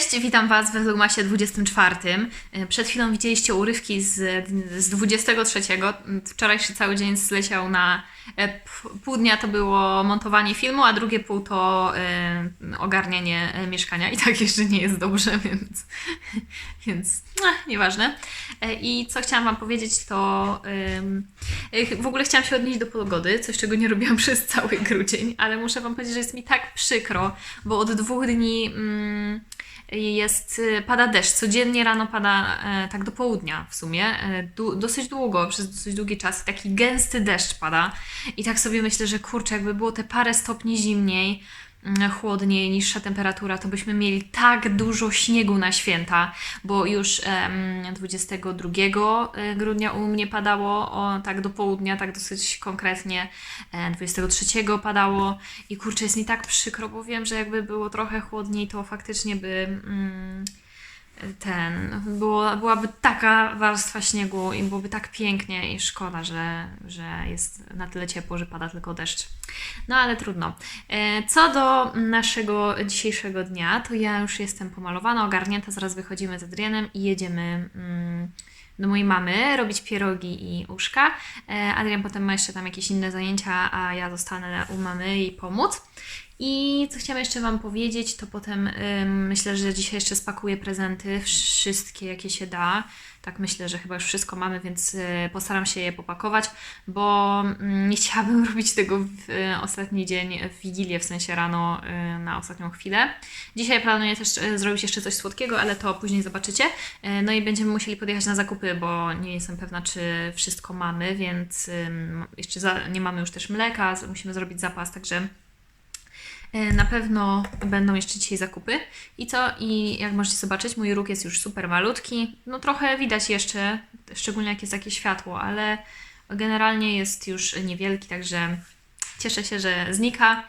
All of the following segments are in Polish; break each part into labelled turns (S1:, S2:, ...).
S1: Cześć, witam Was we Vlogmasie 24. E, Przed chwilą widzieliście urywki z, z 23. Wczorajszy cały dzień zleciał na e, pół dnia to było montowanie filmu, a drugie pół to e, ogarnianie mieszkania. I tak jeszcze nie jest dobrze, więc, więc eh, nieważne. I co chciałam Wam powiedzieć, to e, w ogóle chciałam się odnieść do pogody, coś czego nie robiłam przez cały grudzień, ale muszę Wam powiedzieć, że jest mi tak przykro, bo od dwóch dni mm, jest, y, pada deszcz. Codziennie rano pada e, tak do południa w sumie. E, du, dosyć długo, przez dosyć długi czas. Taki gęsty deszcz pada. I tak sobie myślę, że kurczę, jakby było te parę stopni zimniej, chłodniej, niższa temperatura, to byśmy mieli tak dużo śniegu na święta, bo już em, 22 e, grudnia u mnie padało o, tak do południa, tak dosyć konkretnie, e, 23 padało. I kurczę, jest mi tak przykro, bo wiem, że jakby było trochę chłodniej, to faktycznie by mm, ten, było, byłaby taka warstwa śniegu i byłoby tak pięknie i szkoda, że, że jest na tyle ciepło, że pada tylko deszcz. No ale trudno. E, Co do naszego dzisiejszego dnia, to ja już jestem pomalowana, ogarnięta, zaraz wychodzimy z Adrianem i jedziemy mm, do mojej mamy robić pierogi i uszka. E, Adrian potem ma jeszcze tam jakieś inne zajęcia, a ja zostanę u mamy i pomóc. I co chciałam jeszcze Wam powiedzieć, to potem ym, myślę, że dzisiaj jeszcze spakuję prezenty, wszystkie jakie się da. Tak myślę, że chyba już wszystko mamy, więc y, postaram się je popakować, bo mm, nie chciałabym robić tego w y, ostatni dzień, w Wigilię, w sensie rano y, na ostatnią chwilę. Dzisiaj planuję też y, zrobić jeszcze coś słodkiego, ale to później zobaczycie. Y, No i będziemy musieli podjechać na zakupy, bo nie jestem pewna, czy wszystko mamy, więc ym, jeszcze za, nie mamy już też mleka, musimy zrobić zapas, także Na pewno będą jeszcze dzisiaj zakupy. I co? I jak możecie zobaczyć, mój róg jest już super malutki. No trochę widać jeszcze, szczególnie jak jest takie światło, ale generalnie jest już niewielki, także cieszę się, że znika.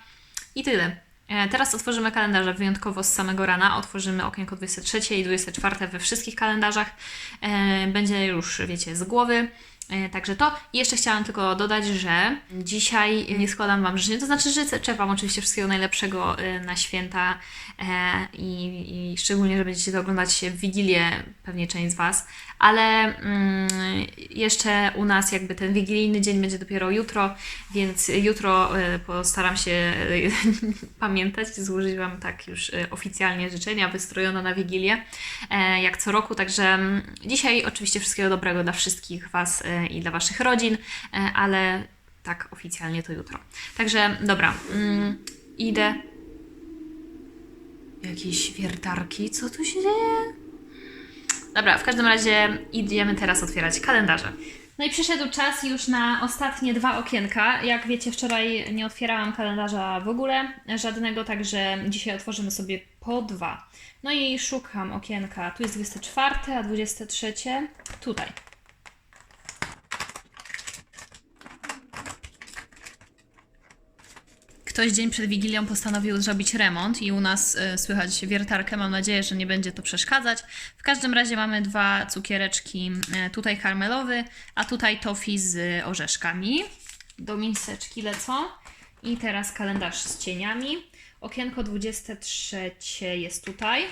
S1: I tyle. E, Teraz otworzymy kalendarze wyjątkowo z samego rana. Otworzymy okienko 23 i 24 we wszystkich kalendarzach. E, Będzie już, wiecie, z głowy. E, Także to. I jeszcze chciałam tylko dodać, że dzisiaj nie składam Wam życzeń. To znaczy, że życzę Wam oczywiście wszystkiego najlepszego e, na święta e, i, i szczególnie, że będziecie to oglądać w Wigilię, pewnie część z Was. Ale mm, jeszcze u nas jakby ten wigilijny dzień będzie dopiero jutro, więc jutro e, postaram się e, pamiętać, złożyć Wam tak już e, oficjalnie życzenia, wystrojona na Wigilię, e, jak co roku. Także mm, dzisiaj oczywiście wszystkiego dobrego dla wszystkich Was e, i dla Waszych rodzin, e, ale tak oficjalnie to jutro. Także dobra, mm, idę. Jakieś wiertarki, co tu się dzieje? Dobra, w każdym razie idziemy teraz otwierać kalendarze. No i przyszedł czas już na ostatnie dwa okienka. Jak wiecie, wczoraj nie otwierałam kalendarza w ogóle żadnego, także dzisiaj otworzymy sobie po dwa. No i szukam okienka. Tu jest 24, a 23 tutaj. Ktoś dzień przed Wigilią postanowił zrobić remont i u nas y, słychać wiertarkę. Mam nadzieję, że nie będzie to przeszkadzać. W każdym razie mamy dwa cukiereczki, y, tutaj karmelowy, a tutaj tofi z orzeszkami. Do miseczki lecą. I teraz kalendarz z cieniami. Okienko 23 jest tutaj.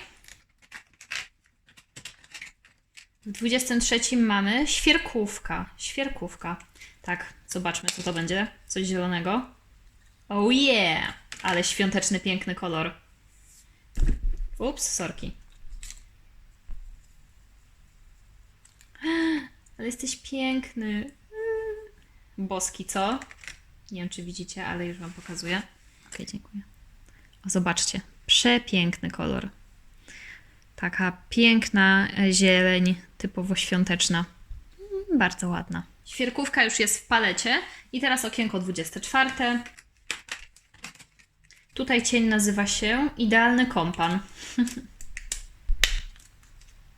S1: W 23 mamy świerkówka. Świerkówka. Tak, zobaczmy, co to będzie. Coś zielonego. Oh yeah! Ale świąteczny, piękny kolor. Ups, sorki. Ale jesteś piękny. Boski, co? Nie wiem, czy widzicie, ale już Wam pokazuję. Ok, dziękuję. O, zobaczcie. Przepiękny kolor. Taka piękna zieleń, typowo świąteczna. Mm, Bardzo ładna. Świerkówka już jest w palecie. I teraz okienko 24. Tutaj cień nazywa się Idealny Kompan.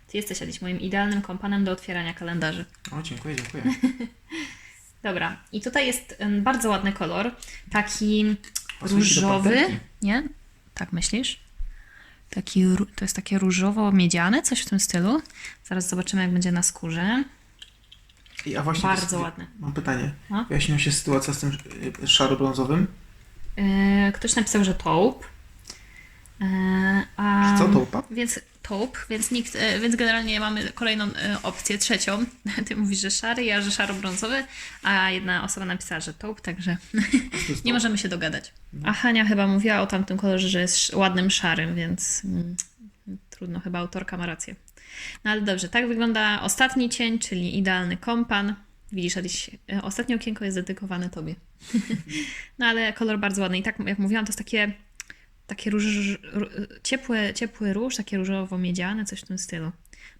S1: Ty jesteś Adiś moim idealnym kompanem do otwierania kalendarzy.
S2: O, dziękuję, dziękuję.
S1: Dobra, i tutaj jest em, bardzo ładny kolor. Taki
S2: Pasuje ci do
S1: różowy. Nie? Tak myślisz? Taki, ró- to jest takie różowo-miedziane, coś w tym stylu. Zaraz zobaczymy, jak będzie na skórze.
S2: I, a właśnie
S1: Bardzo ładny.
S2: Mam pytanie.
S1: No.
S2: Wyjaśniła się sytuacja z tym y, szaro-brązowym?
S1: Yy, ktoś napisał, że taupe. E, a...
S2: Co to upa?
S1: Więc taupe, więc, nikt, e, więc generalnie mamy kolejną e, opcję, trzecią. Ty mówisz, że szary, ja, że szaro-brązowy, a jedna osoba napisała, że taupe, także nie możemy się dogadać. A Hania chyba mówiła o tamtym kolorze, że jest ładnym szarym, więc mm, trudno, chyba autorka ma rację. No ale dobrze, tak wygląda ostatni cień, czyli idealny kompan. Widzisz, e, ostatnie okienko jest dedykowane Tobie. no ale kolor bardzo ładny i tak jak mówiłam, to jest takie takie róż, ró- ciepłe, ciepły róż, takie różowo-miedziane, coś w tym stylu.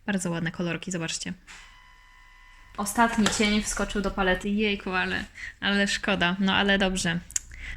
S1: Bardzo ładne kolorki, zobaczcie. Ostatni cień wskoczył do palety. Jejku, ale, ale szkoda. No ale dobrze.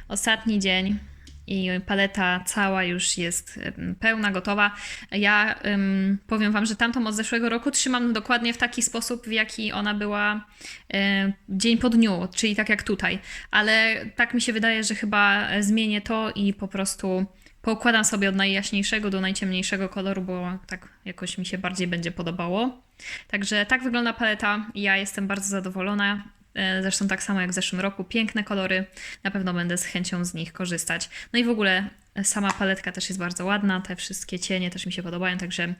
S1: Ostatni dzień i paleta cała już jest pełna, gotowa. Ja em, powiem Wam, że tamtą od zeszłego roku trzymam dokładnie w taki sposób, w jaki ona była em, dzień po dniu, czyli tak jak tutaj. Ale tak mi się wydaje, że chyba e, zmienię to i po prostu poukładam sobie od najjaśniejszego do najciemniejszego koloru, bo tak jakoś mi się bardziej będzie podobało. Także tak wygląda paleta. Ja jestem bardzo zadowolona. E, Zresztą tak samo jak w zeszłym roku. Piękne kolory. Na pewno będę z chęcią z nich korzystać. No i w ogóle e, sama paletka też jest bardzo ładna. Te wszystkie cienie też mi się podobają. Także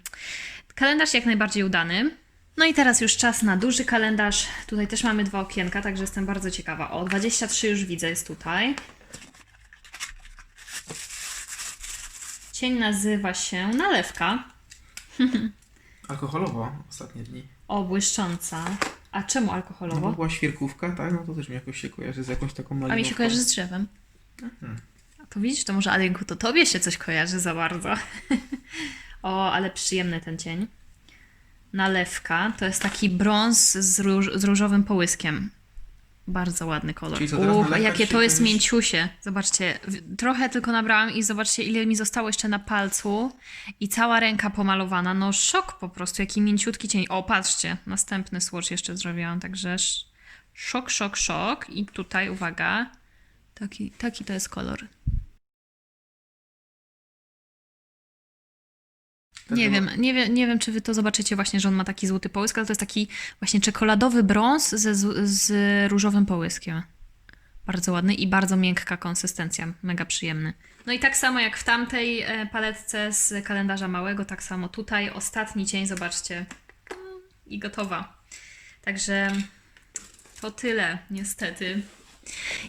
S1: kalendarz jak najbardziej udany. No i teraz już czas na duży kalendarz. Tutaj też mamy dwa okienka, także jestem bardzo ciekawa. O, 23 już widzę jest tutaj. Cień nazywa się nalewka.
S2: Alkoholowo ostatnie dni.
S1: O, błyszcząca. A czemu
S2: No bo
S1: alkoholowo?
S2: była świerkówka, tak? No to też mi jakoś się kojarzy z jakąś taką
S1: A
S2: malinowką.
S1: mi się kojarzy z drzewem.
S2: Mhm.
S1: A to widzisz, to może Alenku, to tobie się coś kojarzy za bardzo. o, ale przyjemny ten cień. Nalewka to jest taki brąz z, róż, z różowym połyskiem. Bardzo ładny kolor.
S2: Czyli co, teraz
S1: Uch, jakie
S2: się
S1: to jest mięciusie. Zobaczcie, w- trochę tylko nabrałam i zobaczcie, ile mi zostało jeszcze na palcu. I cała ręka pomalowana. No szok po prostu, jaki mięciutki cień. O, patrzcie, następny swatch jeszcze zrobiłam, także sz- szok, szok, szok. I tutaj, uwaga, taki, taki to jest kolor.
S2: Tak
S1: Nie wiem, nie wiem, nie wiem, czy wy to zobaczycie właśnie, że on ma taki złoty połysk, ale to jest taki właśnie czekoladowy brąz ze, z, z różowym połyskiem. Bardzo ładny i bardzo miękka konsystencja, mega przyjemny. No i tak samo jak w tamtej e, paletce z kalendarza małego, tak samo tutaj ostatni cień, zobaczcie. No, I gotowa. Także to tyle, niestety.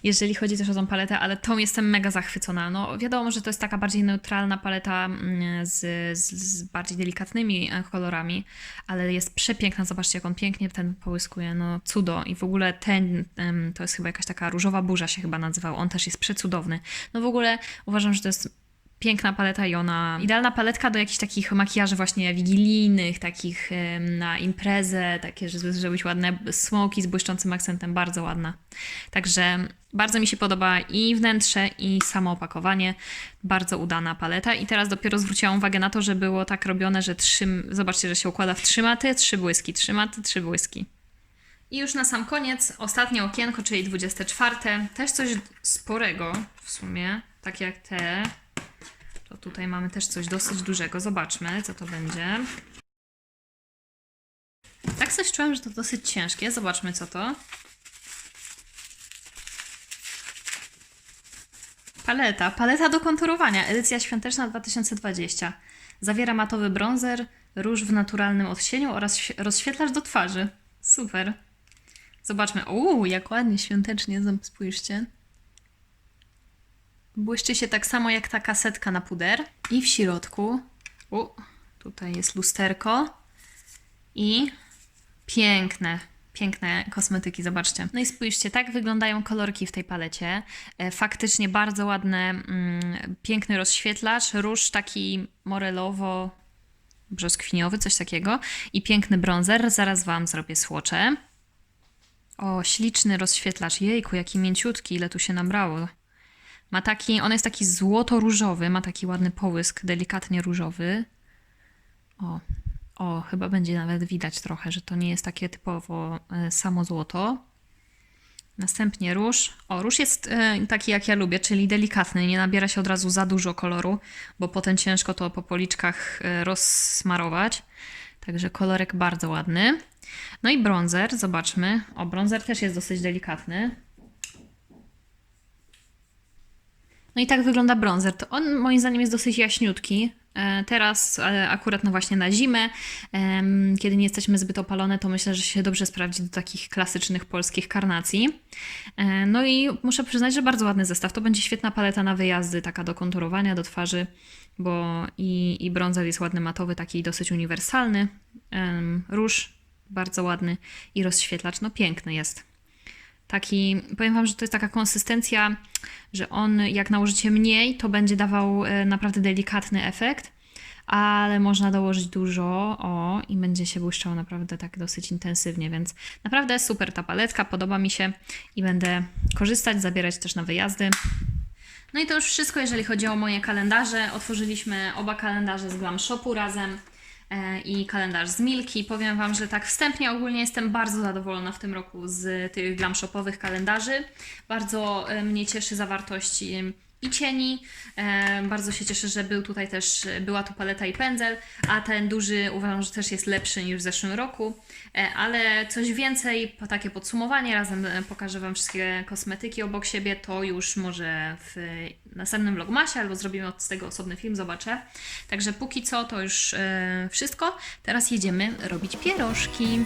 S1: Jeżeli chodzi też o tą paletę, ale tą jestem mega zachwycona. No wiadomo, że to jest taka bardziej neutralna paleta mm, z, z, z bardziej delikatnymi e, kolorami, ale jest przepiękna. Zobaczcie, jak on pięknie ten połyskuje. No cudo. I w ogóle ten, to jest chyba jakaś taka różowa burza się chyba nazywał. On też jest przecudowny. No w ogóle uważam, że to jest piękna paleta i ona idealna paletka do jakichś takich makijaży właśnie wigilijnych, takich na imprezę, takie, żeby zrobić ładne smoki z błyszczącym akcentem, bardzo ładna. Także bardzo mi się podoba i wnętrze, i samo opakowanie. Bardzo udana paleta. I teraz dopiero zwróciłam uwagę na to, że było tak robione, że trzy, zobaczcie, że się układa w trzy maty, trzy błyski, trzy maty, trzy błyski. I już na sam koniec, ostatnie okienko, czyli 24. Też coś sporego w sumie, tak jak te. To tutaj mamy też coś dosyć dużego. Zobaczmy, co to będzie. Tak coś czułem, że to dosyć ciężkie. Zobaczmy, co to. Paleta. Paleta do konturowania. Edycja świąteczna 2020. Zawiera matowy bronzer, róż w naturalnym odcieniu oraz świ- rozświetlacz do twarzy. Super. Zobaczmy. Uuu, jak ładnie świątecznie, spójrzcie. Błyszczy się tak samo jak ta kasetka na puder. I w środku, u, tutaj jest lusterko i piękne, piękne kosmetyki, zobaczcie. No i spójrzcie, tak wyglądają kolorki w tej palecie. E, Faktycznie bardzo ładne, mm, piękny rozświetlacz, róż taki morelowo brzoskwiniowy, coś takiego i piękny bronzer. Zaraz Wam zrobię słocze. O, śliczny rozświetlacz. Jejku, jaki mięciutki, ile tu się nabrało. Ma taki, on jest taki złoto-różowy, ma taki ładny połysk, delikatnie różowy. O, o, chyba będzie nawet widać trochę, że to nie jest takie typowo e, samo złoto. Następnie róż. O, róż jest e, taki jak ja lubię, czyli delikatny, nie nabiera się od razu za dużo koloru, bo potem ciężko to po policzkach e, rozsmarować. Także kolorek bardzo ładny. No i bronzer, zobaczmy. O, bronzer też jest dosyć delikatny. No i tak wygląda bronzer. To on moim zdaniem jest dosyć jaśniutki. E, Teraz e, akurat no właśnie na zimę, kiedy nie jesteśmy zbyt opalone, to myślę, że się dobrze sprawdzi do takich klasycznych polskich karnacji. E, No i muszę przyznać, że bardzo ładny zestaw. To będzie świetna paleta na wyjazdy, taka do konturowania, do twarzy, bo i, i bronzer jest ładny matowy, taki dosyć uniwersalny. Róż bardzo ładny i rozświetlacz, no piękny jest. Taki, powiem Wam, że to jest taka konsystencja, że on jak nałożycie mniej, to będzie dawał e, naprawdę delikatny efekt, ale można dołożyć dużo, o, i będzie się błyszczało naprawdę tak dosyć intensywnie, więc naprawdę super ta paletka, podoba mi się i będę korzystać, zabierać też na wyjazdy. No i to już wszystko, jeżeli chodzi o moje kalendarze. Otworzyliśmy oba kalendarze z Glam Shopu razem i kalendarz z Milki. Powiem Wam, że tak wstępnie ogólnie jestem bardzo zadowolona w tym roku z tych Glam Shopowych kalendarzy. Bardzo e, mnie cieszy zawartość e, i cieni. E, bardzo się cieszę, że był tutaj też, była tu paleta i pędzel, a ten duży uważam, że też jest lepszy niż w zeszłym roku. E, ale coś więcej, takie podsumowanie, razem e, pokażę Wam wszystkie kosmetyki obok siebie, to już może w następnym vlogmasie, albo zrobimy od tego osobny film, zobaczę. Także póki co to już wszystko. Teraz jedziemy robić pierożki.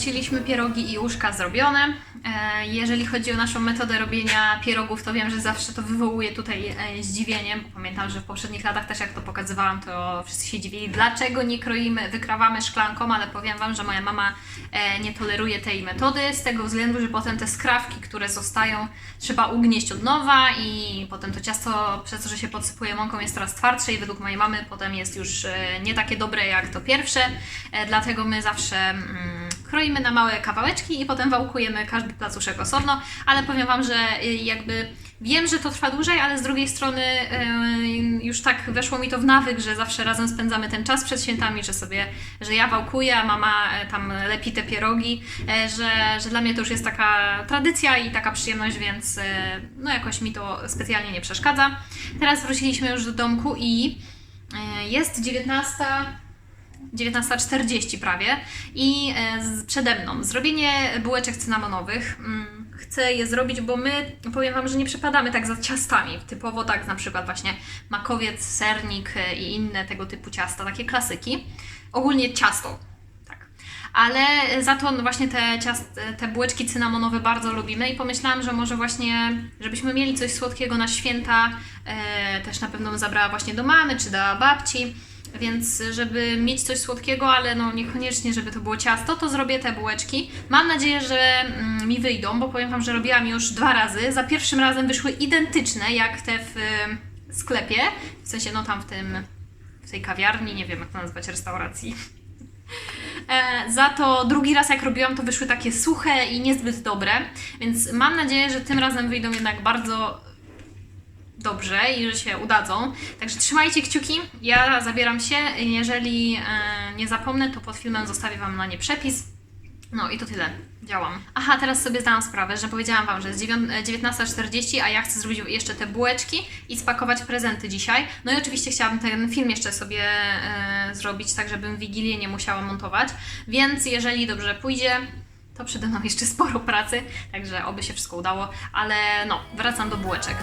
S1: Wróciliśmy pierogi i łóżka zrobione. E, Jeżeli chodzi o naszą metodę robienia pierogów, to wiem, że zawsze to wywołuje tutaj e, zdziwienie, bo pamiętam, że w poprzednich latach też jak to pokazywałam, to wszyscy się dziwili, dlaczego nie kroimy, wykrawamy szklanką, ale powiem Wam, że moja mama e, nie toleruje tej metody z tego względu, że potem te skrawki, które zostają, trzeba ugnieść od nowa i potem to ciasto, przez to, że się podsypuje mąką, jest coraz twardsze i według mojej mamy potem jest już nie takie dobre jak to pierwsze, dlatego my zawsze mm, kroimy na małe kawałeczki i potem wałkujemy każdy placuszek osobno, ale powiem Wam, że y, jakby wiem, że to trwa dłużej, ale z drugiej strony y, już tak weszło mi to w nawyk, że zawsze razem spędzamy ten czas przed świętami, że sobie, że ja wałkuję, a mama e, tam lepi te pierogi, e, że, że dla mnie to już jest taka tradycja i taka przyjemność, więc e, no jakoś mi to specjalnie nie przeszkadza. Teraz wróciliśmy już do domku i jest 19. 19.40 prawie i e, przede mną zrobienie bułeczek cynamonowych. Mm, Chcę je zrobić, bo my, powiem Wam, że nie przepadamy tak za ciastami. Typowo tak na przykład właśnie makowiec, sernik e, i inne tego typu ciasta, takie klasyki. Ogólnie ciasto, tak. Ale za to właśnie te, ciast, te bułeczki cynamonowe bardzo lubimy i pomyślałam, że może właśnie, żebyśmy mieli coś słodkiego na święta, e, też na pewno zabrała właśnie do mamy czy do babci. Więc żeby mieć coś słodkiego, ale no niekoniecznie, żeby to było ciasto, to zrobię te bułeczki. Mam nadzieję, że mm, mi wyjdą, bo powiem Wam, że robiłam już dwa razy. Za pierwszym razem wyszły identyczne jak te w y, sklepie, w sensie no tam w tym, w tej kawiarni, nie wiem jak to nazwać, restauracji. E, za to drugi raz jak robiłam, to wyszły takie suche i niezbyt dobre, więc mam nadzieję, że tym razem wyjdą jednak bardzo dobrze i że się udadzą. Także trzymajcie kciuki. Ja zabieram się. Jeżeli e, nie zapomnę, to pod filmem zostawię Wam na nie przepis. No i to tyle. Działam. Aha, teraz sobie zdałam sprawę, że powiedziałam Wam, że jest dziewią- e, 19.40, a ja chcę zrobić jeszcze te bułeczki i spakować prezenty dzisiaj. No i oczywiście chciałabym ten film jeszcze sobie e, zrobić, tak żebym Wigilię nie musiała montować. Więc jeżeli dobrze pójdzie, to przede mną jeszcze sporo pracy, także oby się wszystko udało. Ale no, wracam do bułeczek.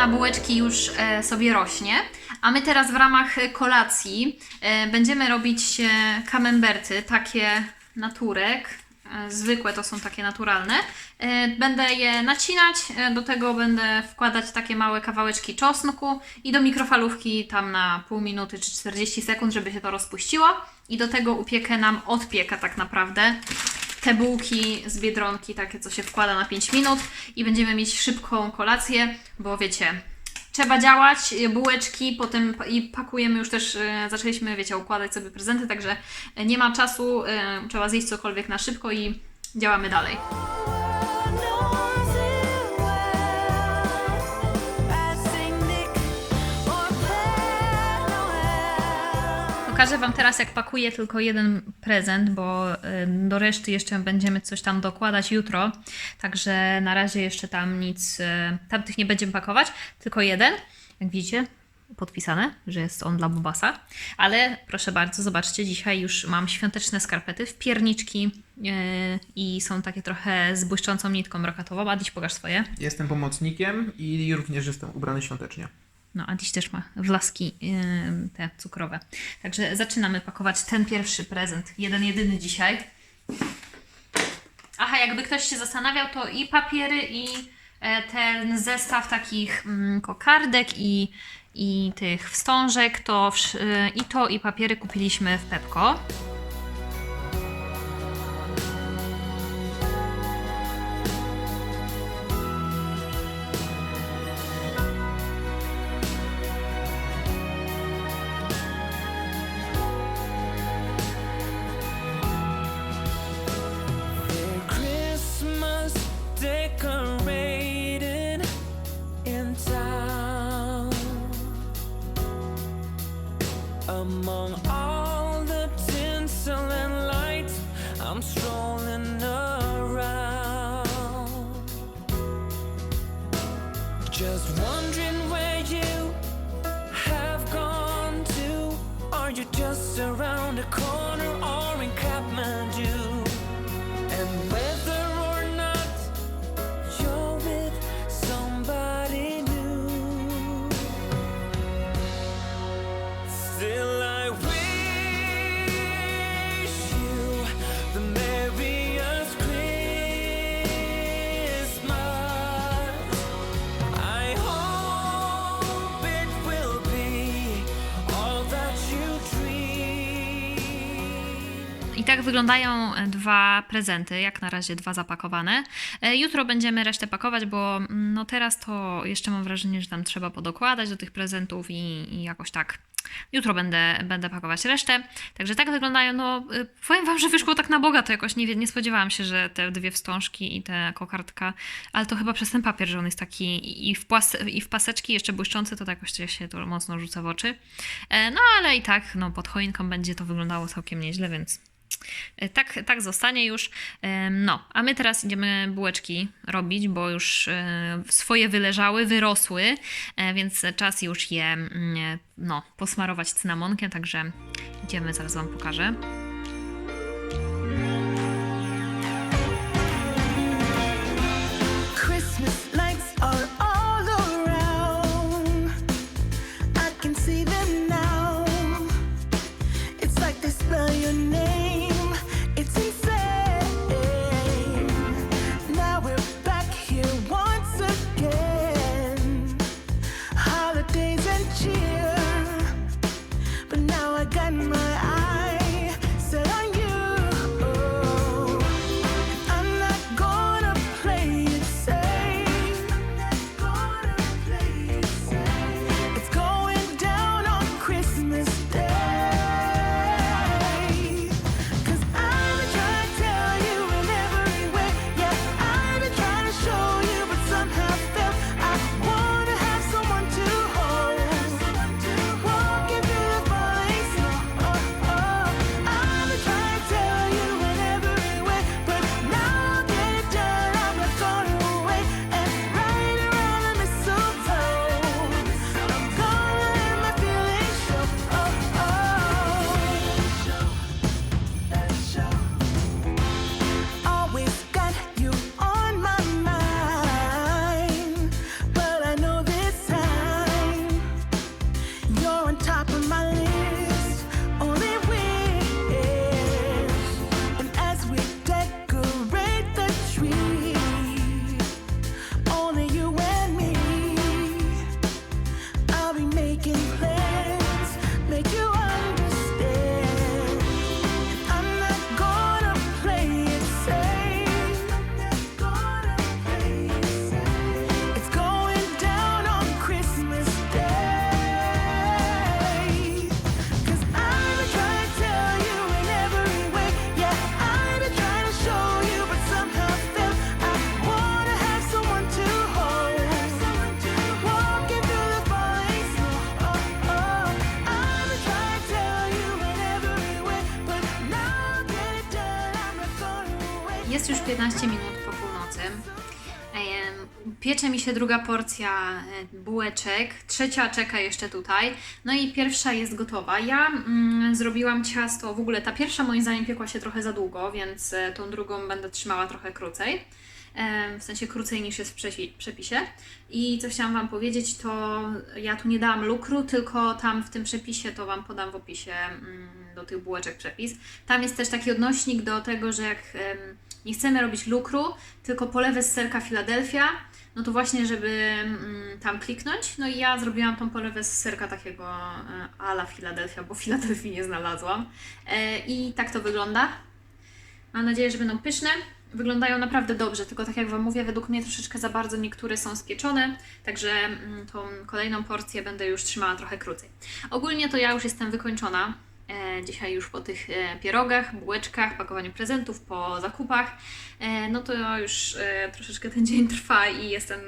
S3: Fine.
S1: Ciasto na bułeczki już e, sobie rośnie, a my teraz w ramach e, kolacji e, będziemy robić camemberty, takie naturek. Zwykłe to są takie naturalne. Będę je nacinać, do tego będę wkładać takie małe kawałeczki czosnku i do mikrofalówki tam na pół minuty czy 40 sekund, żeby się to rozpuściło. I do tego upiekę nam odpieka tak naprawdę te bułki z biedronki, takie co się wkłada na 5 minut i będziemy mieć szybką kolację, bo wiecie, trzeba działać, bułeczki, potem i pakujemy już też, y, zaczęliśmy, wiecie, układać sobie prezenty, także nie ma czasu, y, trzeba zjeść cokolwiek na szybko i działamy dalej. Pokażę Wam teraz, jak pakuję tylko jeden prezent, bo do reszty jeszcze będziemy coś tam dokładać jutro. Także na razie jeszcze tam nic, y, tamtych nie będziemy pakować, tylko jeden. Jak widzicie, podpisane, że jest on dla Bubasa. Ale proszę bardzo, zobaczcie, dzisiaj już mam świąteczne skarpety w pierniczki y, i są takie trochę z błyszczącą nitką brokatową. Adiś, pokaż swoje.
S2: Jestem pomocnikiem i również jestem ubrany świątecznie.
S1: No, Adiś też ma wlaski yy, te cukrowe. Także zaczynamy pakować ten pierwszy prezent. Jeden, jedyny dzisiaj. Aha, jakby ktoś się zastanawiał, to i papiery, i e, ten zestaw takich mm, kokardek i, i tych wstążek, to y, i to i papiery kupiliśmy w Pepko.
S4: I'm
S1: strong. Wyglądają e, dwa prezenty, jak na razie dwa zapakowane. E, Jutro będziemy resztę pakować, bo mm, no teraz to jeszcze mam wrażenie, że tam trzeba podokładać do tych prezentów i, i jakoś tak Jutro będę, będę pakować resztę. Także tak wyglądają. No, y, powiem Wam, że wyszło tak na boga. To jakoś nie, nie spodziewałam się, że te dwie wstążki i ta kokardka, ale to chyba przez ten papier, że on jest taki i w, płas, i w paseczki jeszcze błyszczący, to tak jakoś się to mocno rzuca w oczy. E, No ale i tak, no, pod choinką będzie to wyglądało całkiem nieźle, więc E, Tak, tak zostanie już. No, a my teraz idziemy bułeczki robić, bo już e, swoje wyleżały, wyrosły, e, więc czas już je mm, no, posmarować cynamonkiem, także idziemy, zaraz Wam pokażę. Mi się druga porcja e, bułeczek, trzecia czeka jeszcze tutaj, no i pierwsza jest gotowa. Ja mm, zrobiłam ciasto, w ogóle ta pierwsza moim zdaniem piekła się trochę za długo, więc e, tą drugą będę trzymała trochę krócej. Em, W sensie krócej niż jest w przepisie. I co chciałam Wam powiedzieć, to ja tu nie dałam lukru, tylko tam w tym przepisie to Wam podam w opisie mm, do tych bułeczek przepis. Tam jest też taki odnośnik do tego, że jak nie chcemy robić lukru, tylko polewę z serka Philadelphia, no to właśnie, żeby mm, tam kliknąć. No i ja zrobiłam tą polewę z serka takiego e, ala Philadelphia, bo Filadelfii nie znalazłam. E, I tak to wygląda. Mam nadzieję, że będą pyszne. Wyglądają naprawdę dobrze, tylko tak jak Wam mówię, według mnie troszeczkę za bardzo niektóre są spieczone, także mm, tą kolejną porcję będę już trzymała trochę krócej. Ogólnie to ja już jestem wykończona. E, dzisiaj już po tych e, pierogach, bułeczkach, pakowaniu prezentów, po zakupach. E, no to już troszeczkę ten dzień trwa i jestem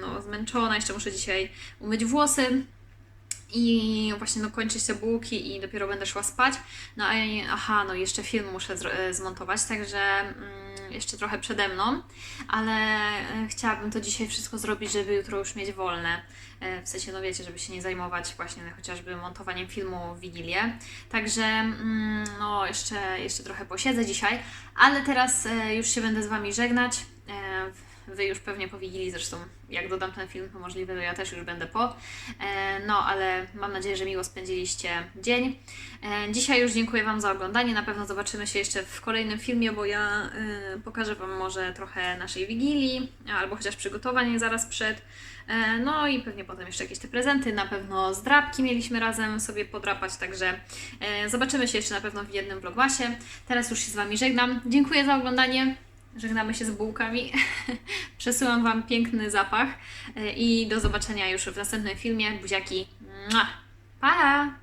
S1: no, zmęczona. Jeszcze muszę dzisiaj umyć włosy. I właśnie no, kończy się bułki i dopiero będę szła spać. No a aha, no jeszcze film muszę e, zmontować, także mm, jeszcze trochę przede mną, ale e, chciałabym to dzisiaj wszystko zrobić, żeby jutro już mieć wolne. E, w sensie, no wiecie, żeby się nie zajmować właśnie chociażby montowaniem filmu w Wigilię. Także mm, no jeszcze, jeszcze trochę posiedzę dzisiaj, ale teraz już się będę z Wami żegnać. Wy już pewnie po Wigilii, zresztą jak dodam ten film, to możliwe, że ja też już będę po. E, No, ale mam nadzieję, że miło spędziliście dzień. E, Dzisiaj już dziękuję Wam za oglądanie. Na pewno zobaczymy się jeszcze w kolejnym filmie, bo ja e, pokażę Wam może trochę naszej Wigilii, albo chociaż przygotowań zaraz przed. No i pewnie potem jeszcze jakieś te prezenty. Na pewno zdrabki mieliśmy razem sobie podrapać, także zobaczymy się jeszcze na pewno w jednym vlogmasie. Teraz już się z Wami żegnam. Dziękuję za oglądanie. Żegnamy się z bułkami. Przesyłam Wam piękny zapach e, i do zobaczenia już w następnym filmie. Buziaki. Pa!